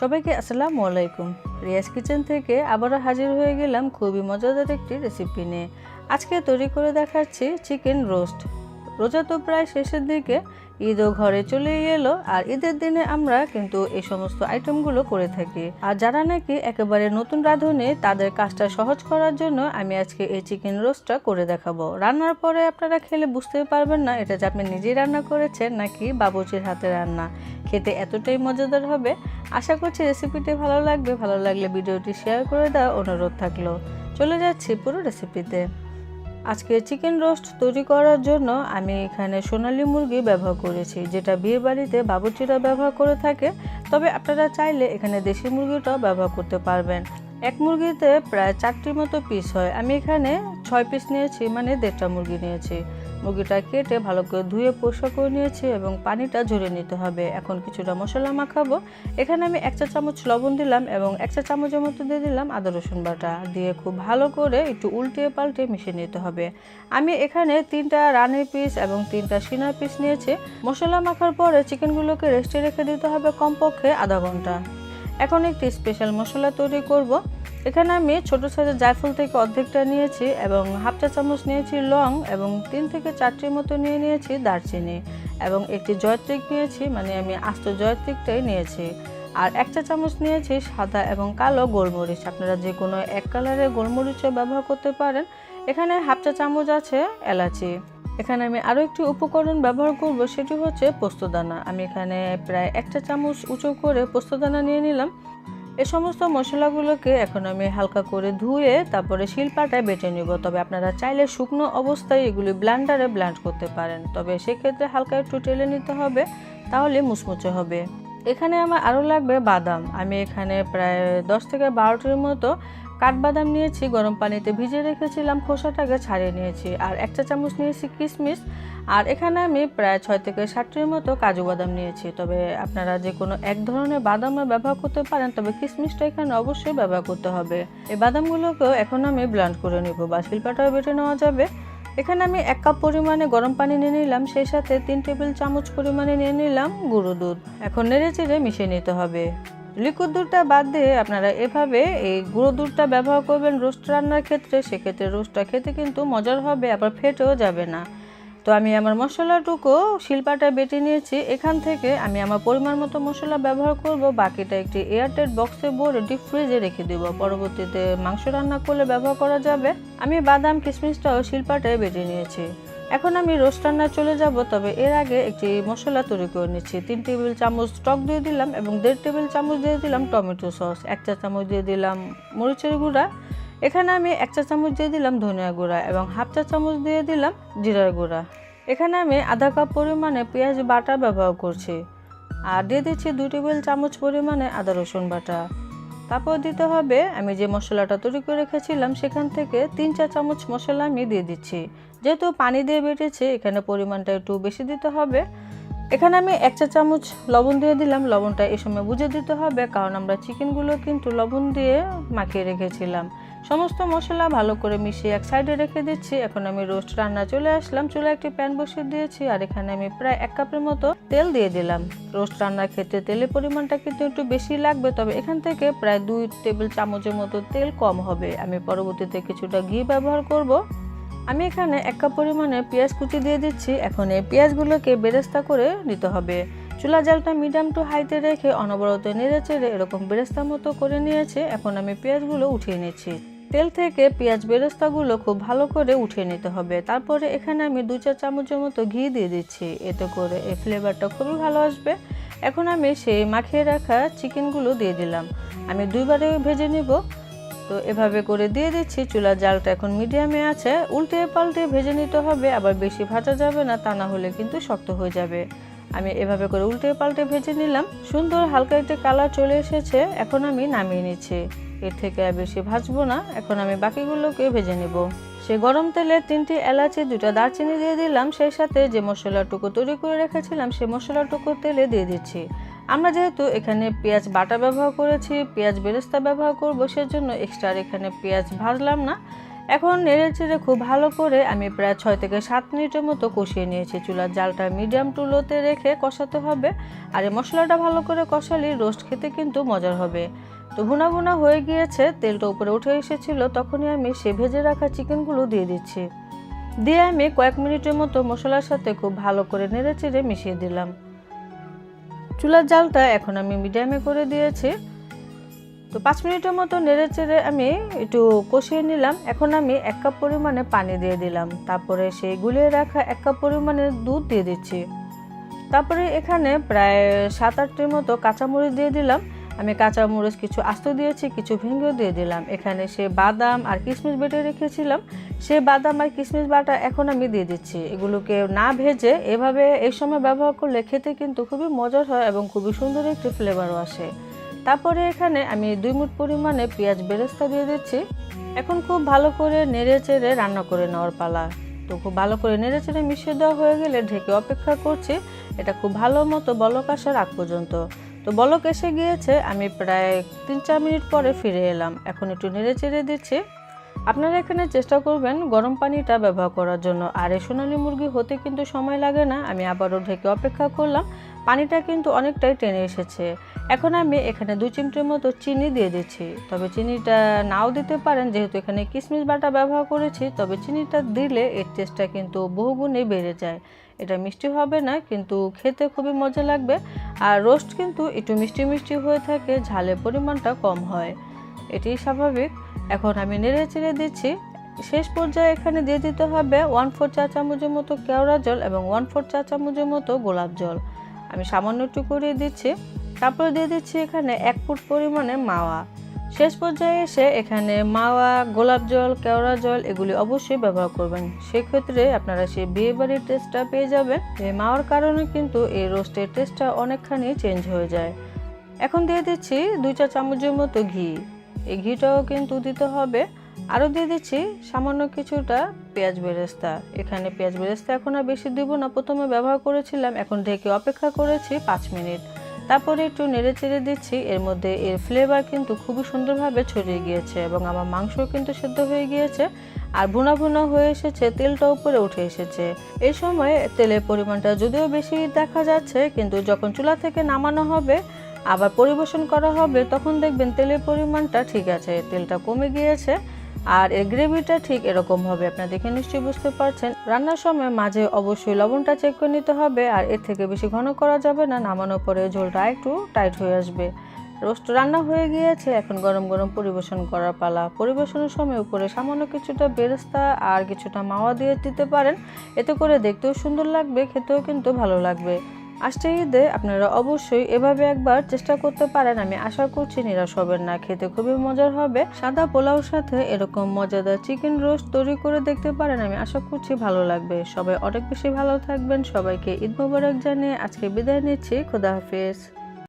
সবাইকে আসসালামু আলাইকুম। রিয়াজ কিচেন থেকে আবারও হাজির হয়ে গেলাম খুবই মজাদার একটি রেসিপি নিয়ে। আজকে তৈরি করে দেখাচ্ছি চিকেন রোস্ট রোজা তো প্রায় শেষের দিকে, ঈদও ঘরে চলে এলো, আর ঈদের দিনে আমরা কিন্তু এই সমস্ত আইটেমগুলো করে থাকি। আর যারা নাকি একেবারে নতুন রাঁধুনি, তাদের কাজটা সহজ করার জন্য আমি আজকে এই চিকেন রোস্টটা করে দেখাবো। রান্নার পরে আপনারা খেলে বুঝতে পারবেন না, এটা যে আপনি নিজেই রান্না করেছেন নাকি বাবুচির হাতে রান্না। খেতে এতটাই মজাদার হবে। আশা করছি রেসিপিটি ভালো লাগবে। ভালো লাগলে ভিডিওটি শেয়ার করে দেওয়া অনুরোধ থাকল। চলে যাচ্ছি পুরো রেসিপিতে আজকে চিকেন রোস্ট তৈরি করার জন্য আমি এখানে সোনালি মুরগি ব্যবহার করেছি, যেটা বিয়ে বাড়িতে বাবুচিরা ব্যবহার করে থাকে। তবে আপনারা চাইলে এখানে দেশি মুরগিটাও ব্যবহার করতে পারবেন। এক মুরগিতে প্রায় চারটির মতো পিস হয়। আমি এখানে ছয় পিস নিয়েছি মানে দেড়টা মুরগি নিয়েছি। মুরগিটা কেটে ভালো করে ধুয়ে পরিষ্কার করে নিয়েছি এবং পানিটা ঝরিয়ে নিতে হবে। এখন কিছুটা মশলা মাখাবো। এখানে আমি এক চা চামচ লবণ দিলাম এবং এক চা চামচের মতো দিয়ে দিলাম আদা, রসুন বাটা। দিয়ে খুব ভালো করে একটু উল্টিয়ে পাল্টে মিশিয়ে নিতে হবে। আমি এখানে তিনটা রানের পিস এবং তিনটা সিনার পিস নিয়েছি। মশলা মাখার পরে চিকেনগুলোকে রেস্টে রেখে দিতে হবে কমপক্ষে আধা ঘণ্টা। এখন একটি স্পেশাল মশলা তৈরি করব। এখানে আমি ছোট সাইজের জায়ফল থেকে অর্ধেকটা নিয়েছি এবং হাফ চা চামচ নিয়েছি লং এবং তিন থেকে চারটির মতো নিয়ে নিয়েছি দারচিনি এবং একটি জয়ত্রিক নিয়েছি মানে আমি আস্ত জয়ত্রিকটাই নিয়েছি। আর এক চা চামচ নিয়েছি সাদা এবং কালো গোলমরিচ। আপনারা যে কোনো এক কালারের গোলমরিচও ব্যবহার করতে পারেন। এখানে হাফ চা চামচ আছে এলাচি। এখানে আমি আরও একটি উপকরণ ব্যবহার করব, সেটি হচ্ছে পোস্তদানা। আমি এখানে প্রায় একটা চামচ উঁচু করে পোস্তদানা নিয়ে নিলাম। এ সমস্ত মশলাগুলোকে এখন আমি হালকা করে ধুয়ে তারপরে শিলপাটায় বেটে নিব। তবে আপনারা চাইলে শুকনো অবস্থায় এগুলি ব্লান্ডারে ব্লান্ড করতে পারেন। তবে সেক্ষেত্রে হালকা একটু টেলে নিতে হবে, তাহলে মুচমুচে হবে। এখানে আমার আরও লাগবে বাদাম। আমি এখানে প্রায় দশ থেকে বারোটির মতো কাঠবাদাম নিয়েছি, গরম পানিতে ভিজে রেখেছিলাম, খোসাটাকে ছাড়িয়ে নিয়েছি, আর একটা চামচ নিয়েছি কিশমিশ, আর এখানে আমি প্রায় ছয় থেকে ষাটটির মতো কাজু বাদাম নিয়েছি। তবে আপনারা যে কোনো এক ধরনের বাদামও ব্যবহার করতে পারেন, তবে কিশমিশটা এখানে অবশ্যই ব্যবহার করতে হবে। এই বাদামগুলোকেও এখন আমি ব্লান্ড করে নিব, বা শিল্পাটাও বেটে নেওয়া যাবে। এখানে আমি এক কাপ পরিমাণে গরম পানি নিয়ে নিলাম, সেই সাথে তিন টেবিল চামচ পরিমাণে নিয়ে নিলাম গুঁড়ো দুধ। এখন নেড়ে চেড়ে মিশিয়ে নিতে হবে। লিকুইড দুধটা বাদ দিয়ে আপনারা এভাবে এই গুঁড়ো দুধটা ব্যবহার করবেন রোস্ট রান্নার ক্ষেত্রে, সেক্ষেত্রে রোস্টটা খেতে কিন্তু মজার হবে, আবার ফেটেও যাবে না। তো আমি আমার মশলাটুকু শিল্পাটা বেটে নিয়েছি, এখান থেকে আমি আমার পরিমাণ মতো মশলা ব্যবহার করব, বাকিটা একটি এয়ারটাইট বক্সে ভরে ডিপ ফ্রিজে রেখে দেব। পরবর্তীতে মাংস রান্না করলে ব্যবহার করা যাবে। আমি বাদাম, কিশমিশটাও শিল্পাটায় বেটে নিয়েছি। এখন আমি রোস্ট রান্নায় চলে যাব, তবে এর আগে একটি মশলা তৈরি করে নিচ্ছি। তিন টেবিল চামচ টক দিয়ে দিলাম এবং দেড় টেবিল চামচ দিয়ে দিলাম টমেটো সস, এক চা চামচ দিয়ে দিলাম মরিচের গুঁড়া। এখানে আমি এক চা চামচ দিয়ে দিলাম ধনিয়া গুঁড়া এবং হাফ চা চামচ দিয়ে দিলাম জিরার গুঁড়া। এখানে আমি আধা কাপ পরিমাণে পেঁয়াজ বাটা ব্যবহার করছি। আর দিয়ে দিচ্ছি দু টেবিল চামচ পরিমাণে আদা রসুন বাটা। তারপর দিতে হবে, আমি যে মশলাটা তৈরি করে রেখেছিলাম সেখান থেকে তিন চা চামচ মশলা আমি দিয়ে দিচ্ছি। যেহেতু পানি দিয়ে বেটেছে, এখানে পরিমাণটা একটু বেশি দিতে হবে। এখানে আমি এক চা চামচ লবণ দিয়ে দিলাম, লবণটা এই সময় বুঝে দিতে হবে, কারণ আমরা চিকেনগুলো কিন্তু লবণ দিয়ে মাখিয়ে রেখেছিলাম। সমস্ত মশলা ভালো করে মিশিয়ে এক সাইডে রেখে দিচ্ছি। এখন আমি রোস্ট রান্না চলে আসলাম। চুলে একটি প্যান বসিয়ে দিয়েছি আর এখানে আমি প্রায় এক কাপের মতো তেল দিয়ে দিলাম। রোস্ট রান্নার ক্ষেত্রে তেলের পরিমাণটা কিন্তু একটু বেশি লাগবে, তবে এখান থেকে প্রায় দুই টেবিল চামচের মতো তেল কম হবে। আমি পরবর্তীতে কিছুটা ঘি ব্যবহার করব। আমি এখানে এক কাপ পরিমাণে পেঁয়াজ কুচি দিয়ে দিচ্ছি। এখন এই পেঁয়াজগুলোকে বেরেস্তা করে নিতে হবে। চুলা জালটা মিডিয়াম টু হাইতে রেখে অনবরত নেড়ে চেড়ে এরকম বেরেস্তার মতো করে নিয়েছে। এখন আমি পেঁয়াজগুলো উঠিয়ে নিচ্ছি। তেল থেকে পেঁয়াজ বেরেস্তাগুলো খুব ভালো করে উঠিয়ে নিতে হবে। তারপরে এখানে আমি দু চার চামচের মতো ঘি দিয়ে দিচ্ছি। এতে করে এই ফ্লেভারটা খুবই ভালো আসবে। এখন আমি সেই মাখিয়ে রাখা চিকেনগুলো দিয়ে দিলাম। আমি দুইবারে ভেজে নিব। তো এভাবে করে দিয়ে দিচ্ছি। চুলার জালটা এখন মিডিয়ামে আছে। উল্টে পাল্টে ভেজে নিতে হবে। আবার বেশি ভাজা যাবে না, তা না হলে কিন্তু শক্ত হয়ে যাবে। আমি এভাবে করে উল্টে পাল্টে ভেজে নিলাম। সুন্দর হালকা একটি কালার চলে এসেছে। এখন আমি নামিয়ে নিচ্ছি। এর থেকে আর বেশি ভাজবো না। এখন আমি বাকিগুলোকে ভেজে নেব। সে গরম তেলে তিনটি এলাচি দুটা দারচিনি দিয়ে দিলাম। সেই সাথে যে মশলাটুকু তৈরি করে রেখেছিলাম সেই মশলাটুকু তেলে দিয়ে দিচ্ছি। আমরা যেহেতু এখানে পেঁয়াজ বাটা ব্যবহার করেছি, পেঁয়াজ বেরেস্তা ব্যবহার করব, সেজন্য এক্সট্রা এখানে পেঁয়াজ ভাজলাম না। এখন নেড়ে চেড়ে খুব ভালো করে আমি প্রায় ছয় থেকে সাত মিনিটের মতো কষিয়ে নিয়েছি। চুলার জালটা মিডিয়াম টু লোতে রেখে কষাতে হবে। আর এই মশলাটা ভালো করে কষালে রোস্ট খেতে কিন্তু মজার হবে। তো ভুনা ভুনা হয়ে গিয়েছে, তেলটা উপরে উঠে এসেছিল, তখনই আমি সে ভেজে রাখা চিকেনগুলো দিয়ে দিচ্ছি। দিয়ে আমি কয়েক মিনিটের মতো মশলার সাথে খুব ভালো করে নেড়ে চেড়ে মিশিয়ে দিলাম। চুলার জালটা এখন আমি মিডিয়ামে করে দিয়েছি। তো পাঁচ মিনিটের মতো নেড়ে চেড়ে আমি একটু কষিয়ে নিলাম। এখন আমি এক কাপ পরিমাণে পানি দিয়ে দিলাম। তারপরে সেই গুলিয়ে রাখা এক কাপ পরিমাণে দুধ দিয়ে দিচ্ছি। তারপরে এখানে প্রায় সাত আটটির মতো কাঁচামরিচ দিয়ে দিলাম। আমি কাঁচামরিচ কিছু আস্ত দিয়েছি, কিছু ভেঙেও দিয়ে দিলাম। এখানে সে বাদাম আর কিশমিশ বেটে রেখেছিলাম। সে বাদাম আর কিশমিশ বাটা এখন আমি দিয়ে দিচ্ছি। এগুলোকে না ভেজে এভাবে এই সময় ব্যবহার করলে খেতে কিন্তু খুবই মজার হয় এবং খুবই সুন্দর একটি ফ্লেভারও আসে। তারপরে এখানে আমি দুই মুঠ পরিমাণে পেঁয়াজ বেরেস্তা দিয়ে দিচ্ছি। এখন খুব ভালো করে নেড়ে চেড়ে রান্না করে নেওয়ার পালা। তো খুব ভালো করে নেড়ে চেড়ে মিশিয়ে দেওয়া হয়ে গেলে ঢেকে অপেক্ষা করছি। এটা খুব ভালো মতো বলক আসার আগ পর্যন্ত। তো বলক এসে গিয়েছে, আমি প্রায় তিন চার মিনিট পরে ফিরে এলাম। এখন একটু নেড়ে চেড়ে দিচ্ছি। আপনারা এখানে চেষ্টা করবেন গরম পানিটা ব্যবহার করার জন্য। আর এই সোনালি মুরগি হতে কিন্তু সময় লাগে না, আমি আবারও ঢেকে অপেক্ষা করলাম। পানিটা কিন্তু অনেকটাই টেনে এসেছে। এখন আমি এখানে দু চিমটির মতো চিনি দিয়ে দিচ্ছি। তবে চিনিটা নাও দিতে পারেন, যেহেতু এখানে কিশমিশ বাটা ব্যবহার করেছি, তবে চিনিটা দিলে এর টেস্টটা কিন্তু বহুগুণে বেড়ে যায়। এটা মিষ্টি হবে না, কিন্তু খেতে খুবই মজা লাগবে। আর রোস্ট কিন্তু একটু মিষ্টি মিষ্টি হয়ে থাকে, ঝালের পরিমাণটা কম হয়। এটি স্বাভাবিক। এখন আমি নেড়ে চেড়ে দিচ্ছি। শেষ পর্যায়ে এখানে দিয়ে দিতে হবে ওয়ান ফোর চা চামচের মতো কেওড়া জল এবং ওয়ান ফোর চা চামচের মতো গোলাপ জল। আমি সামান্য একটু করে দিচ্ছি। তারপরে দিয়ে দিচ্ছি এখানে এক ফুট পরিমাণে মাওয়া। শেষ পর্যায়ে এসে এখানে মাওয়া, গোলাপ জল, কেওড়া জল এগুলি অবশ্যই ব্যবহার করবেন। সেক্ষেত্রে আপনারা সেই বিয়ে বাড়ির টেস্টটা পেয়ে যাবেন। এই মাওয়ার কারণে কিন্তু এই রোস্টের টেস্টটা অনেকখানি চেঞ্জ হয়ে যায়। এখন দিয়ে দিচ্ছি দুই চা চামচের মতো ঘি। এই ঘিটাও কিন্তু দিতে হবে। আরও দিয়ে দিচ্ছি সামান্য কিছুটা পেঁয়াজ বেরেস্তা। এখানে পেঁয়াজ বেরেস্তা এখন আর বেশি দিব না। প্রথমে ব্যবহার করেছিলাম, এখন ঢেকে অপেক্ষা করেছি পাঁচ মিনিট। তারপরে একটু নেড়ে চেড়ে দিচ্ছি, এর মধ্যে এর ফ্লেভার কিন্তু খুবই সুন্দরভাবে ছড়িয়ে গিয়েছে এবং আমার মাংসও কিন্তু সেদ্ধ হয়ে গিয়েছে আর ভুনা ভুনা হয়ে এসেছে তেলটা উপরে উঠে এসেছে। এই সময় তেলের পরিমাণটা যদিও বেশি দেখা যাচ্ছে, কিন্তু যখন চুলা থেকে নামানো হবে, আবার পরিবেশন করা হবে, তখন দেখবেন তেলের পরিমাণটা ঠিক আছে, তেলটা কমে গিয়েছে। আর এর গ্রেভিটা ঠিক এরকম হবে। আপনারা দেখে নিশ্চয়ই বুঝতে পারছেন। রান্নার সময় মাঝে অবশ্যই লবণটা চেক করে নিতে হবে আর এর থেকে বেশি ঘন করা যাবে না, নামানোর পরে ঝোলটা একটু টাইট হয়ে আসবে। রোস্ট রান্না হয়ে গিয়েছে, এখন গরম গরম পরিবেশন করার পালা। পরিবেশনের সময় উপরে সামান্য কিছুটা বেরেস্তা আর কিছুটা মাওয়া দিয়ে দিতে পারেন। এতে করে দেখতেও সুন্দর লাগবে, খেতেও কিন্তু ভালো লাগবে। আসছে ঈদে আপনারা অবশ্যই এভাবে একবার চেষ্টা করতে পারেন, আমি আশা করছি নিরাশ হবেন না। খেতে খুবই মজার হবে। সাদা পোলাওর সাথে এরকম মজাদার চিকেন রোস্ট তৈরি করে দেখতে পারেন, আমি আশা করছি ভালো লাগবে। সবাই অনেক বেশি ভালো থাকবেন। সবাইকে ঈদ মোবারক জানিয়ে আজকে বিদায় নিচ্ছি। খুদা হাফিজ।